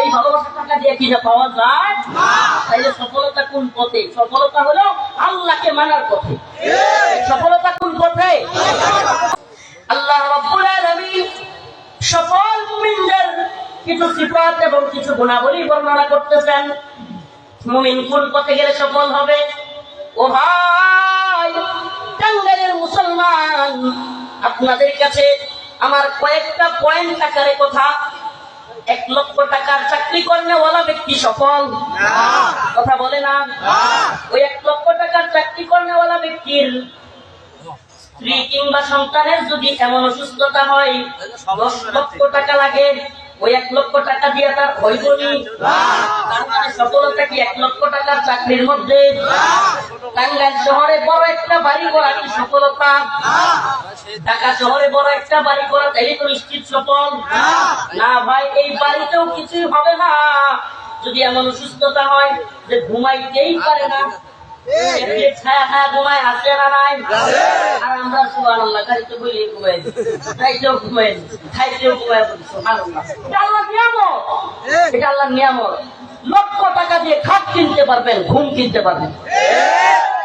এই ভালোবাসা টাকা দিয়ে কিনা পাওয়া যায়? তাইলে সফলতা কোন পথে? সফলতা হলো আল্লাহকে মানার পথে। সফলতা কোন পথে? আল্লাহ রাব্বুল আলামিন সকল মুমিনদের কিছু সিফাত এবং কিছু গুণাবলী বর্ণনা করতেছেন। মুমিন কোন পথে গেলে সফল হবে? ও ভাই টাঙ্গাইলের মুসলমান আপনাদের কাছে আমার কয়েকটা পয়েন্ট আকারে কথা। এক লক্ষ টাকার চাকরি কর্নেওয়ালা ব্যক্তি সফল। কথা বলে না। ওই এক লক্ষ টাকার চাকরি কর্মেওয়ালা ব্যক্তির স্ত্রী কিংবা সন্তানের যদি এমন অসুস্থতা হয় দশ লক্ষ টাকা লাগে। ওই এক লক্ষ টাকা দিয়ে তার হইবনি তার মানে সফলতা কি এক লক্ষ টাকার চাকরির মধ্যে? টাঙ্গাইল শহরে বড় একটা বাড়ি করা কি সফলতা? ঢাকা শহরে বড় একটা বাড়ি করা তাইলে তো নিশ্চিত সফল। না ভাই, এই বাড়িতেও কিছুই হবে না। যদি এমন অসুস্থতা হয় যে ঘুমাইতেই পারে না টাকা দিয়ে ঘুম কিনতে পারবেন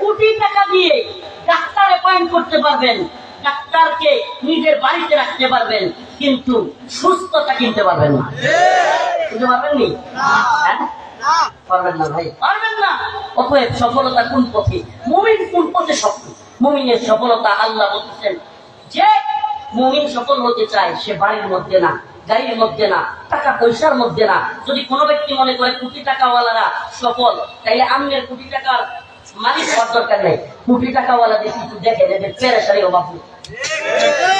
কোটি টাকা দিয়ে ডাক্তার অ্যাপয়েন্ট করতে পারবেন ডাক্তারকে নিজের বাড়িতে রাখতে পারবেন কিন্তু সুস্থতা কিনতে পারবেন না কিনতে পারবেন নি হ্যাঁ? পারবেন না ভাই। পারবেন না। অতএব সফলতা কোন পথে? মুমিন কোন পথে সফল মুমিনের সফলতা আল্লাহ বলতেছেন যে মুমিন সফল হতে চায় সে বাড়ির মধ্যে না, গাড়ির মধ্যে না, টাকা পয়সার মধ্যে না। যদি কোনো ব্যক্তি মনে করে কোটি টাকাওয়ালারা সফল, তাইলে আমিনের কোটি টাকার মালিক হওয়ার দরকার নেই। কোটি টাকাওয়ালাদের কিন্তু দেখেন, এদের পেরেশারি অভাব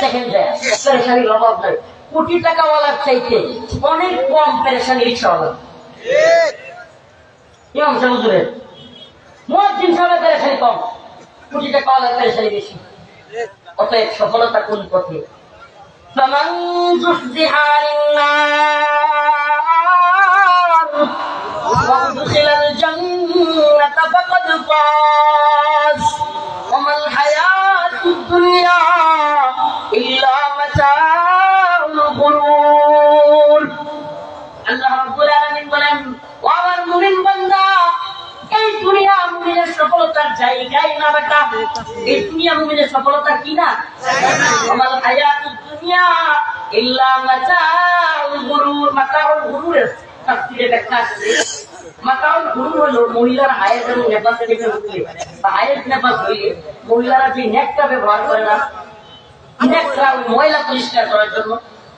দেখেন যায়, পেরেশানির অভাব নাই। কোটি টাকাওয়ালার চাইতে অনেক কম পেরেশানি রিক্সাওয়ালা ইমাম সাহেব হুজুরের মুয়াজ্জিন সাহেবের পেরেশানি কম কোটি টাকাওয়ালার পেরেশানি বেশি অতএব সফলতা কোন পথে فمن زحزح عن النار وادخل الجنة فقد فاز সফলতার জায়গায় না বেটা। দুনিয়া মুমিনের সফলতা কি না? আমার হায়াতুদ দুনিয়া ইল্লা মাতাউল গুরুর মাতাউল গুরুর তাফসীরে ব্যাখ্যা আছে। মাতাউল গুরুর হলো মহিলার হায়াত এবং নেপাসে দেখে উঠলে বা হায়াত নেপাস হইলে মহিলারা যে নেকটা ব্যবহার করে না, নেকটা ওই ময়লা পরিষ্কার করার জন্য,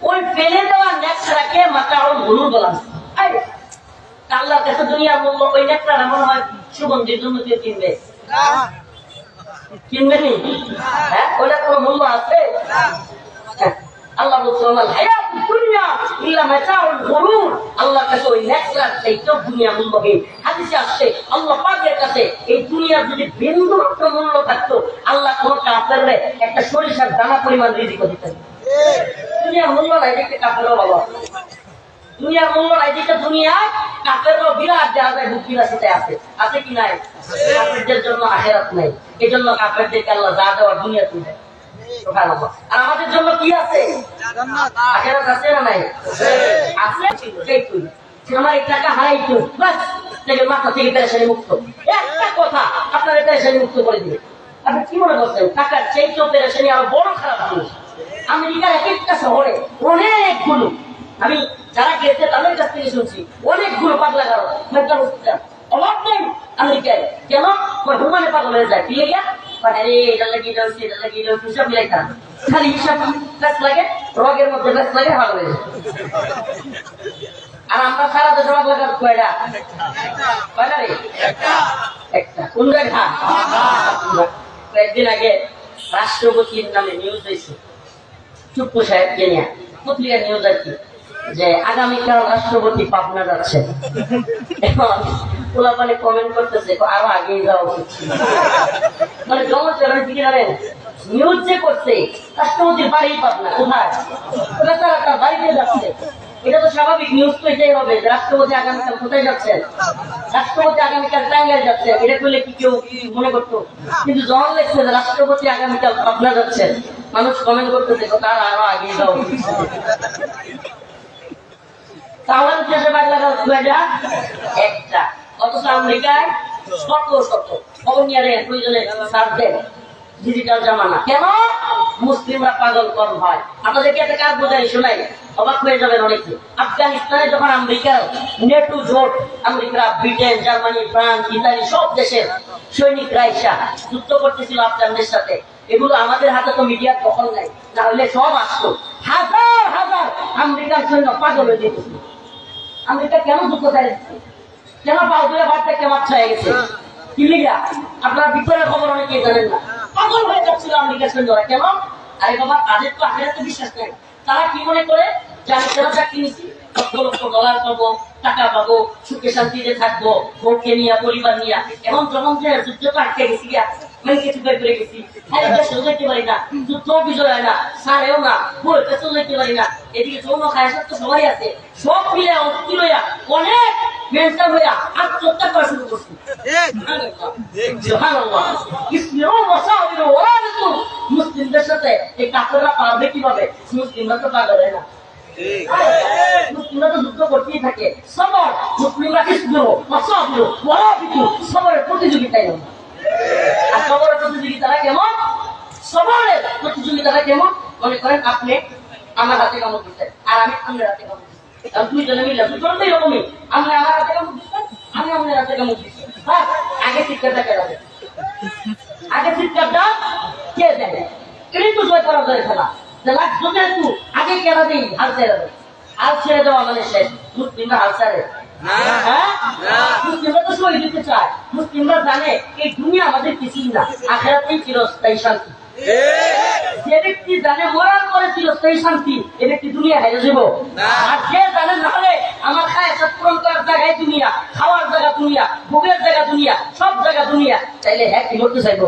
ওই ফেলে দেওয়া নেকটাকে মাতাউল গুরুর বলা হয়। আল্লাহর কাছে দুনিয়ার মূল্য ওই নেকটা এমন হয় সুগন্ধির জন্য কেউ কিনবে কিনবে নি হ্যাঁ ওইটা কোনো মূল্য আছে? আল্লাহ বলছে হায়াত দুনিয়া ইল্লা মাতাউল গুরুর। আল্লাহর কাছে ওই নেকটার চাইতেও দুনিয়া মূল্যহীন। হাদিসে আসছে আল্লাহ পাকের কাছে এই দুনিয়ার যদি বিন্দু মাত্র মূল্য থাকতো আল্লাহ কোন কাফেররে একটা সরিষার দানা পরিমাণ রিজিক দিতেন। দুনিয়ার মূল্য নাই দেখতে কাপড়ও ভালো দুনিয়ার মূল্য নাই দেখতে দুনিয়ায় কাপড়ও বিরাট দেওয়া যায় বুক বিলাসিতে আছে। আছে কি নাই? কাপড়দের জন্য আখেরাত নাই। এই জন্য কাপড়দেরকে আল্লাহ যা দেওয়ার দুনিয়া তুলে আর আমাদের জন্য কি আছে? আখেরাত আছে না নাই? আছে। সেই তুই। আমার এই টাকা হারাই তুই। বাস। থেকে মাথা থেকে পেরেশানি মুক্ত। একটা কথা আপনার পেরেশানি মুক্ত করে দিবে আপনি কি মনে করছেন? টাকার চাইতেও পেরেশানি আরও বড় খারাপ জিনিস। আমেরিকার এক একটা শহরে অনেকগুলো আমি যারা গেছে তাদের কাছ থেকে শুনছি অনেকগুলো পাগলা কারও মেন্টাল হসপিটাল অভাব নেই আমেরিকায়। কেন? হুমানে পাগল হয়ে যায়। গিয়া আর আমরা একটা। কোন কয়েকদিন আগে রাষ্ট্রপতির নামে নিউজ হয়েছে। চুপ্পু সাহেব, কেনিয়া। পত্রিকা নিউজ আর কি। যে আগামীকাল রাষ্ট্রপতি পাবনা যাচ্ছে। এখন পোলাপানি কমেন্ট করতেছে আরও আগেই যাওয়া উচিত মানে জমা জানেন নিউজ যে করছে, রাষ্ট্রপতির বাড়ি পাবনা, কোথায়? তারা তার বাড়িতে যাচ্ছে। এটা তো স্বাভাবিক নিউজ তো এটাই হবে রাষ্ট্রপতি আগামীকাল কোথায় যাচ্ছেন? রাষ্ট্রপতি আগামীকাল টাঙ্গাইল যাচ্ছে, এটা করলে কি কেউ মনে করতো? কিন্তু যখন লেখছে যে রাষ্ট্রপতি আগামীকাল পাবনা যাচ্ছেন। মানুষ কমেন্ট করতেছে তার আরও আগে যাও তাহলে একটা। অথচ আমেরিকায় শত শত প্রয়োজনে সার দেন ডিজিটাল জামানা। কেন? মুসলিমরা পাগল কম হয়। একটা কাজ শোনাই অবাক হয়ে যাবেন অনেকে। আফগানিস্তানে যখন আমেরিকার নেটু জোট America Britain, Germany, France, Italy, সব দেশের সৈনিকরা এসা যুদ্ধ করতেছিল আফগানদের সাথে। এগুলো আমাদের হাতে তো মিডিয়ার দখল নাই না হলে সব আসতো। হাজার হাজার আমেরিকার সৈন্য পাগল হয়ে যেতেছিল কেন কেন কেমন হয়ে গেছে? কি লিগা আপনারা খবর অনেকেই জানেন না। পাগল হয়ে যাচ্ছিল আমেরিকার সৈন্যরা কেন? আরে বাবা, তাদের তো আখেরাতে বিশ্বাস নেই। তারা কি মনে করে? যে আমি কেন চাকরি নিচ্ছি লক্ষ লক্ষ ডলার পাবো, টাকা পাবো, সুখে শান্তিতে থাকব বউকে নিয়ে, পরিবার নিয়ে। এখন যখন যে আটকে গেছি গিয়া মানে হ্যাঁ হয় এদিকে তো আছে সব মুসলিমদের সাথে এই কাফেররা পারবে কীভাবে মুসলিমরা তো পারবে না মুসলিমরা তো যুদ্ধ করতেই থাকে সবর মুসলিমরা ওয়ারাবিতু সবরের প্রতিযোগিতায়। আর প্রতিযোগিতাটা কেমন? সবরের প্রতিযোগিতাটা কেমন? মনে করেন আপনি আমার হাতে কামড় আর আমি আপনার হাতে কামড় আমার হ্যাঁ আগে শিক্ষাটা কে দেবে? আগে তো আগে কেনা হাল ছেড়ে হাল ছেড়ে দেওয়া মানে শেষ। মুসলিমরা হাল ছাড়ে? মুসলিমরা তো চায়। মুসলিমরা জানে এই দুনিয়া আমাদের কিছুই না। আখেরাতেই চিরস্থায়ী শান্তি। যে ব্যক্তি জানে মরার পরে চিরস্থায়ী শান্তি এ ব্যক্তি দুনিয়া হেরে যাব। আর যে জানে না হলে আমার খায় পূরণ করার জায়গায় দুনিয়া খাওয়ার জায়গা দুনিয়া ভোগের জায়গা দুনিয়া সব জায়গা দুনিয়া। তাইলে হ্যাঁ কি করতে চাইব?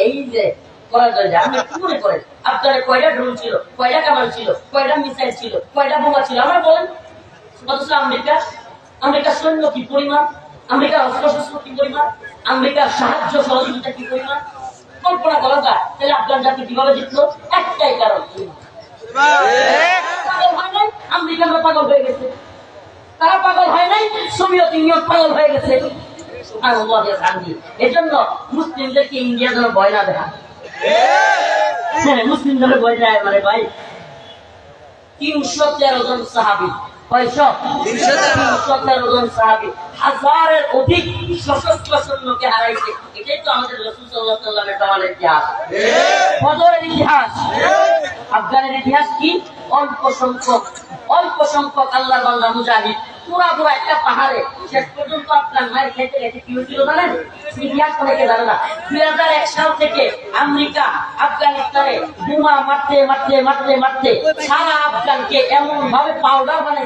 এই যে করার জন্য আপনি কি মনে করেন? আপনার কয়টা ড্রোন ছিল? কয়টা কামাল ছিল? কয়টা মিসাইল ছিল? কয়টা বোমা ছিল? আমার বলেন। অথচ আমেরিকা আমেরিকার সৈন্য কি পরিমাণ? আমেরিকার অস্ত্র শস্ত্র কি পরিমাণ? আমেরিকার সাহায্য সহযোগিতা কি পরিমাণ? কল্পনা করা যায়, তাহলে আফগান জাতি কীভাবে জিতলো? একটাই কারণ। হয় মানে ভাই। তিনশো তেরো জন সাহাবি। কয়শো তিনশো তেরো জন সাহাবি। হাজারের অধিক সশস্ত্র সৈন্যকে হারাইছে। এটাই তো আমাদের রসুল সাল্লাহ সাল্লামের জামানের ইতিহাস। বদরের ইতিহাস। আফগানের ইতিহাস কি? অল্প সংখ্যক। অল্প সংখ্যক আল্লাহ বাংলা মুজাহিদ। পুরা পুরা একটা পাহাড়ে। শেষ পর্যন্ত আপনার মায়ের খেতে কি হয়েছিল জানেন? পাউডার মানে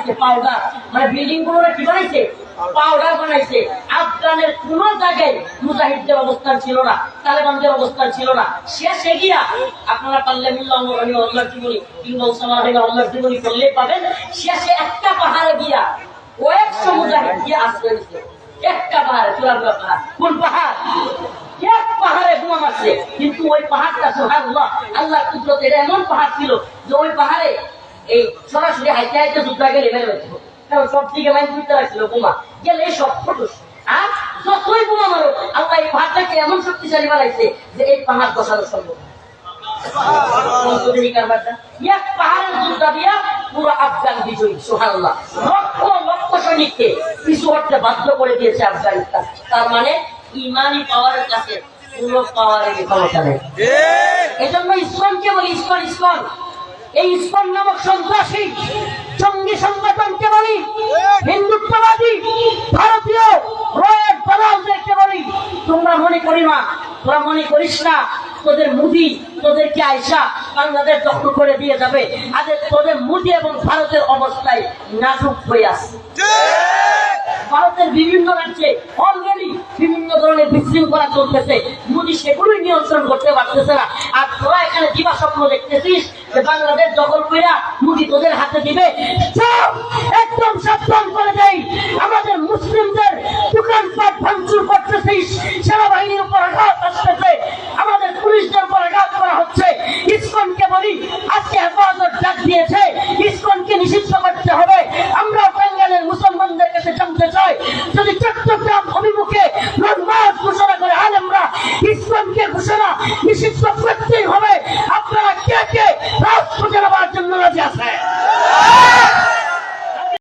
বানাইছে? আফগানের কোন জায়গায় মুজাহিদদের অবস্থান ছিল না, তালেবানদের অবস্থান ছিল না। শেষে গিয়া আপনারা পারলে মিল্লাহ জীবনী, কিংবা ওসামা জীবনী করলে পাবেন। শেষে একটা পাহাড়ে গিয়া কয়েকশো মুজাহিদ গিয়া আশ্রয় একটা পাহাড়ে চূড়াগুড়া পাহাড়। কোন পাহাড়? এক পাহাড়ে বোমা মারছে। কিন্তু ওই পাহাড়টা, সুবহানাল্লাহ আল্লাহ কুদরত, এটা এমন পাহাড় ছিল যে ওই পাহাড়ে এই সরাসরি হাইতে হাইতে যুদ্ধ গেলে মেরে হয়েছিল কারণ সব দিকে মাইন তুলতে রাখছিল বোমা। গেলে সব ফুটুস আর যতই বোমা মারো আল্লাহ এই পাহাড়টাকে এমন শক্তিশালী বানাইছে যে এই পাহাড় বসানো সম্ভব। এক পাহাড়ের যুদ্ধ দিয়া পুরো আফগান বিজয়ী, সুবহানাল্লাহ। লক্ষ লক্ষ সৈনিককে পিছু হটতে বাধ্য করে দিয়েছে আফগানিস্তান তার মানে ইমানি পাওয়ারের কাছে পুরো পাওয়ারের ক্ষমতা নেই। এজন্য ইসলামকে বলি ইসকন ইসকন। এই ইসকন নামক সন্ত্রাসী জঙ্গি সংগঠনকে বলি হিন্দুত্ববাদী ভারতীয় রয়ের দালালদেরকে বলি তোমরা মনে করি না তোরা মনে করিস না তোদের মুদি তোদেরকে আয়সা বাংলাদেশ দখল করে দিয়ে যাবে। আদের তোদের মুদি এবং ভারতের অবস্থায় নাজুক হয়ে আছে ভারতের বিভিন্ন রাজ্যে অলরেডি বিভিন্ন ধরনের বিশৃঙ্খলা চলতেছে। মোদী সেগুলোই নিয়ন্ত্রণ করতে পারতেছে না। আর তোরা এখানে দিবা স্বপ্ন দেখতেছিস যে বাংলাদেশ দখল কইরা মোদী তোদের হাতে দিবে! একদম সাবধান করে দেই। আমাদের মুসলিমদের দোকানপাট ভাঙচুর করতেছিস। সেনাবাহিনীর উপর আঘাত আসতেছে। আমাদের পুলিশদের উপর আঘাত করা হচ্ছে। ইসকনকে বলি, আজকে হেফাজত ডাক দিয়েছে।